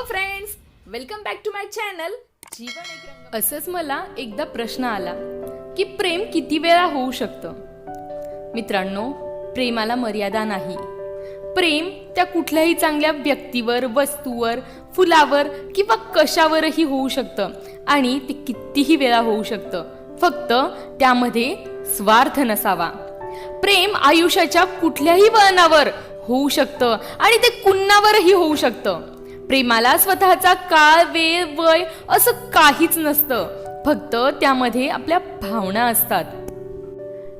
Hello friends welcome back to my channel जीवन एक रंग असंच मला एकदा प्रश्न आला की प्रेम किती वेळा होऊ शकतं? मित्रांनो प्रेमाला मर्यादा नाही. प्रेम त्या कुठल्याही चांगल्या व्यक्तीवर वस्तूवर फुलावर किंवा कशावरही होऊ शकतं आणि ते कितीही वेळा होऊ शकतं. फक्त त्यामध्ये स्वार्थ नसावा. प्रेम आयुष्याच्या कुठल्याही वळणावर होऊ शकतं आणि ते कुणावरही होऊ शकतं. प्रेमाला स्वतःचा काळ वेळ वय असं काहीच नसतं. फक्त त्यामध्ये आपल्या भावना असतात.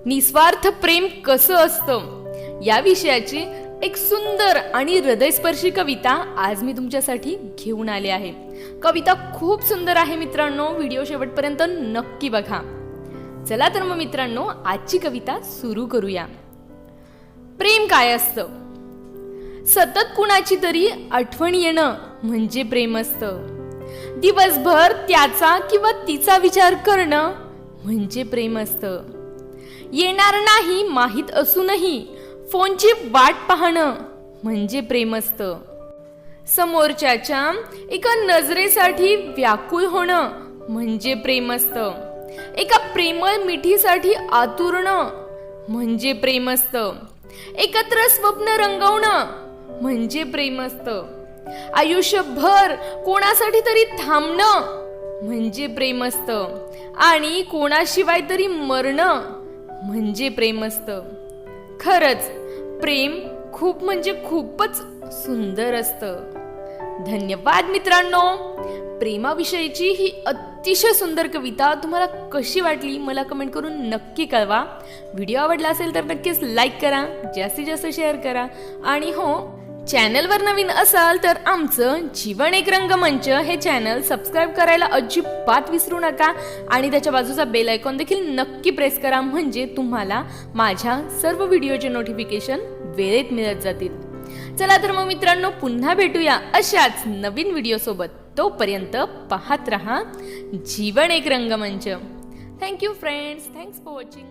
निस्वार्थ प्रेम कसं असतं? या विषयाची एक सुंदर आणि हृदयस्पर्शी कविता आज मी तुमच्यासाठी घेऊन आले आहे. कविता खूप सुंदर आहे मित्रांनो. व्हिडिओ शेवटपर्यंत नक्की बघा. चला तर मग मित्रांनो आजची कविता सुरू करूया. प्रेम काय असतं? सतत कुणाची तरी आठवण येणं म्हणजे प्रेम असतं. दिवसभर त्याचा किंवा तिचा विचार करणं म्हणजे प्रेम असतं. येणार नाही माहीत असूनही फोनची वाट पाहणं म्हणजे प्रेम असतं. समोरच्याच्या एका नजरेसाठी व्याकुळ होणं म्हणजे प्रेम असतं. एका प्रेमळ मिठीसाठी आतुरणं म्हणजे प्रेम असतं. एकत्र स्वप्न रंगवणं म्हणजे प्रेम असतं. आयुष्यभर कोणासाठी तरी थांबणं म्हणजे प्रेम असतं. आणि कोणाशिवाय तरी मरणं म्हणजे प्रेम असतं. खरंच प्रेम खूप म्हणजे खूपच सुंदर असतं. धन्यवाद मित्रांनो. प्रेमाविषयीची ही अतिशय सुंदर कविता तुम्हाला कशी वाटली मला कमेंट करून नक्की कळवा. व्हिडिओ आवडला असेल तर नक्कीच लाईक करा जास्तीत जास्त शेअर करा. आणि हो चॅनलवर नवीन असाल तर आमचं जीवन एक रंगमंच हे चॅनल सबस्क्राईब करायला अजिबात विसरू नका. आणि त्याच्या बाजूचा बेल आयकॉन देखील नक्की प्रेस करा म्हणजे तुम्हाला माझ्या सर्व व्हिडिओचे नोटिफिकेशन वेळेत मिळत जातील. चला तर मग मित्रांनो पुन्हा भेटूया अशाच नवीन व्हिडिओ सोबत तोपर्यंत पाहत रहा जीवन एक रंगमंच. Thank you friends thanks for watching